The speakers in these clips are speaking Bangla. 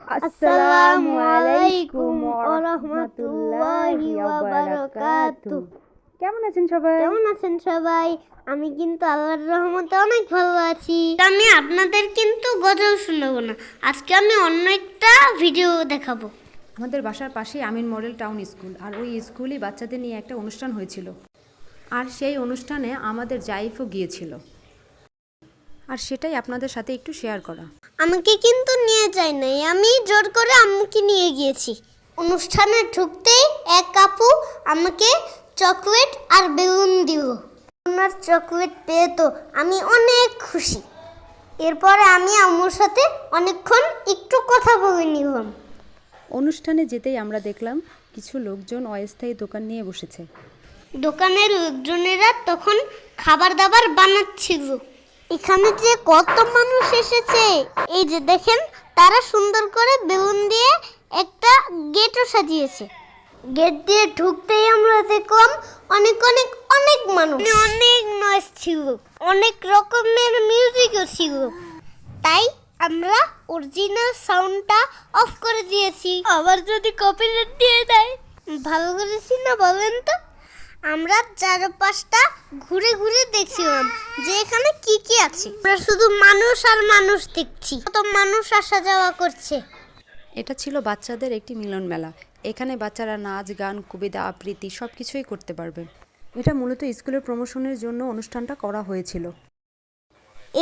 আসসালামু আলাইকুম ওয়া রাহমাতুল্লাহি ওয়া বারাকাতু কেমন আছেন সবাই? কেমন আছেন সবাই? আমি কিন্তু আল্লাহর রহমতে অনেক ভালো আছি। আমি আপনাদের কিন্তু গজল শোনাবো না। আজকে আমি অন্য একটা ভিডিও দেখাবো। আমাদের বাসার পাশেই আমিন মডেল টাউন স্কুল আর ওই স্কুলই বাচ্চাদের নিয়ে একটা অনুষ্ঠান হয়েছিল। আর সেই অনুষ্ঠানে আমাদের জাইফও গিয়েছিল। আর সেটাই আপনাদের সাথে একটু শেয়ার করা। আমাকে কিন্তু নিয়ে যায় নাই। আমি জোর করে আম্মুকে নিয়ে গিয়েছি। অনুষ্ঠানে ঢুকতেই এক কাপু আমাকে চকলেট আর বেলুন দিল। ওনার চকলেট পেয়ে তো আমি অনেক খুশি। এরপরে আমি আম্মুর সাথে অনেকক্ষণ একটু কথা বলে নিলাম। অনুষ্ঠানে যেতেই আমরা দেখলাম কিছু লোকজন অস্থায়ী দোকান নিয়ে বসেছে। দোকানের লোকজনেরা তখন খাবার দাবার বানাচ্ছিল। এখানে যে কত মানুষ এসেছে? এই যে দেখেন, তারা সুন্দর করে বেলুন দিয়ে একটা গেটও সাজিয়েছে। গেট দিয়ে ঢুকতেই আমরা দেখলাম অনেক অনেক অনেক মানুষ। অনেক নয়েজ ছিল, অনেক রকমের মিউজিকও ছিল। তাই আমরা অরিজিনাল সাউন্ডটা অফ করে দিয়েছি। আবার যদি কপিরাইট দিয়ে দেয়, ভালো করেছি না বলেন তো। আমরা চার পাঁচটা ঘুরে ঘুরে দেখছিলাম যে এখানে কি কি আছে। আমরা শুধু মানুষ আর মানুষ দেখছি। কত মানুষ আসা যাওয়া করছে। এটা ছিল বাচ্চাদের একটি মিলন মেলা। এখানে বাচ্চারা নাচ গান কবিতা আবৃত্তি সব কিছুই করতে পারবে। এটা মূলত স্কুলের প্রমোশনের জন্য অনুষ্ঠানটা করা হয়েছিল।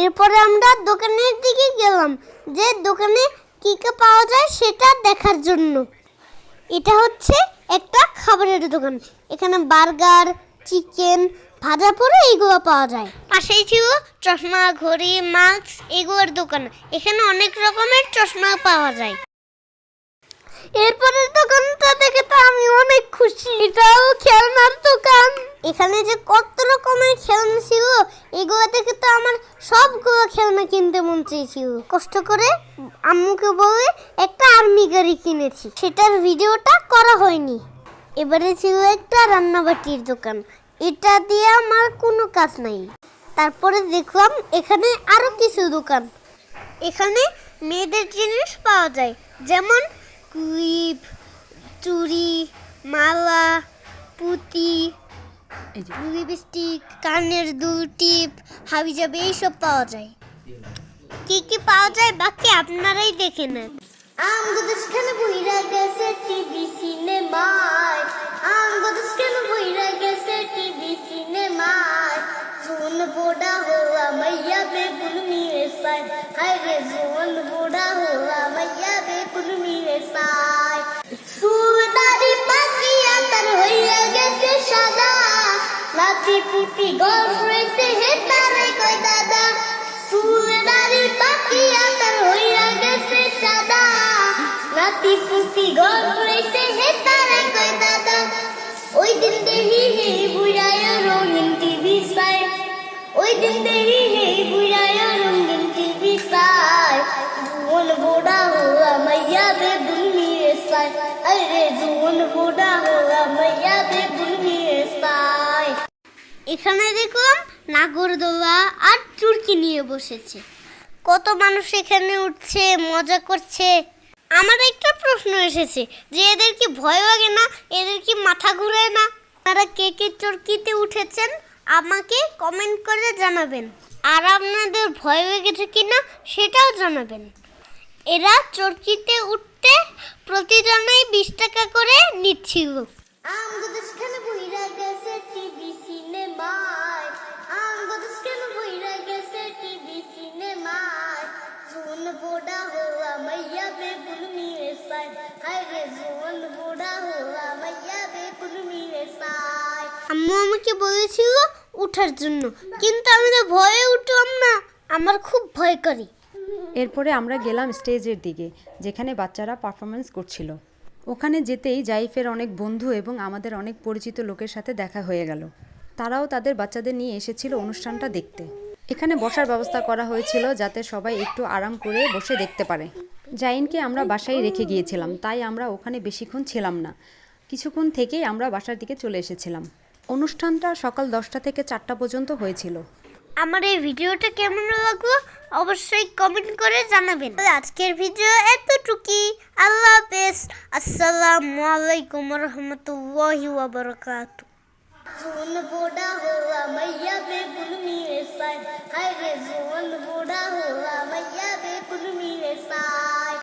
এরপরে আমরা দোকানের দিকে গেলাম যে দোকানে কি কি পাওয়া যায় সেটা দেখার জন্য। এটা হচ্ছে একটা খাবারের দোকান। এখানে বার্গার চিকেন ভাজা পরে এইগুলো পাওয়া যায়। পাশেই ছিল চশমা ঘড়ি মাস্ক এগুলোর দোকান। এখানে অনেক রকমের চশমা পাওয়া যায়। এরপরের দোকানটা দেখে তো আমি অনেক খুশি। এটাও খেলনার দোকান। এখানে যে কত রকমের খেলনা ছিল এগুলো দেখে তো আমার সবগুলো খেলনা কিনতে মন চেয়েছিল। কষ্ট করে আম্মুকে বলে একটা আর্মি গাড়ি কিনেছি। সেটার ভিডিওটা করা হয়নি। এবারে ছিল একটা রান্নাবাটির দোকান। এটা দিয়ে আমার কোনো কাজ নাই। তারপরে দেখলাম এখানে আরও কিছু দোকান। এখানে মেয়েদের জিনিস পাওয়া যায়। যেমন ক্লিপ, চুড়ি, মালা, পুঁতি লিপস্টিক কানের দুল টিপ হাবি যাবে এইসব পাওয়া যায়। কি কি পাওয়া যায় বাকি আপনারাই দেখে নেন। আমগো কেন বইরা গেছে টিভি সিনেমায়? আমগো কেন বইরা গেছে টিভি সিনেমায়? জোন বোডা হোলা মাইয়া বেগুন মিরে সাই হায় রে জোন বোডা হোলা লাতি পুতি গল্প রয়েছে, হে তারে কই দাদা? সুলতানি পাখিয়া আতার হইয়া গেছে সাদা নাতি পুতি গল্প রয়েছে, হে তারে কই দাদা? ওই দিন দেহি হে বুড়ায় রঙিন টিভি সাই ওই দিন দেহি হে বুড়ায় এখানে দেখলাম নাগরদোলা আর চুরকি নিয়ে বসেছে। কত মানুষ এখানে উঠছে, মজা করছে। আমার একটা প্রশ্ন এসেছে যে এদের কি ভয় লাগে না? এদের কি মাথা ঘুরে না? আপনারা কে কে চরকিতে উঠেছেন আমাকে কমেন্ট করে জানাবেন। আর আপনাদের ভয় লেগেছে কিনা সেটাও জানাবেন। এরা চরকিতে উঠতে প্রতিজনেই বিশ টাকা করে নিচ্ছিল। কেন বইরা গেছে আম্মু আমাকে বলেছিল উঠার জন্য, কিন্তু আমি তো ভয়ে উঠলাম না। আমার খুব ভয় করি। এরপরে আমরা গেলাম স্টেজের দিকে, যেখানে বাচ্চারা পারফরমেন্স করছিল। ওখানে যেতেই জাইফের অনেক বন্ধু এবং আমাদের অনেক পরিচিত লোকের সাথে দেখা হয়ে গেল। তারাও তাদের বাচ্চাদের নিয়ে এসেছিল অনুষ্ঠানটা দেখতে। এখানে বসার ব্যবস্থা করা হয়েছিল যাতে সবাই একটু আরাম করে বসে দেখতে পারে। জাইনকে আমরা বাসায় রেখে গিয়েছিলাম তাই আমরা ওখানে বেশিক্ষণ ছিলাম না। কিছুক্ষণ থেকেই আমরা বাসার দিকে চলে এসেছিলাম। অনুষ্ঠানটা সকাল দশটা থেকে চারটা পর্যন্ত হয়েছিল। আমার এই ভিডিওটা কেমন লাগল অবশ্যই কমেন্ট করে জানাবেন। আজকের ভিডিও এতটুকুই। আসসালামু আলাইকুম রহমতুল্লাহি ওয়া বারাকাতু জোন বোড়া হোয়া মাইয়া বেগুন মিরে সাই হায় রে জোন বোড়া হোয়া মাইয়া বেগুন মিরে সাই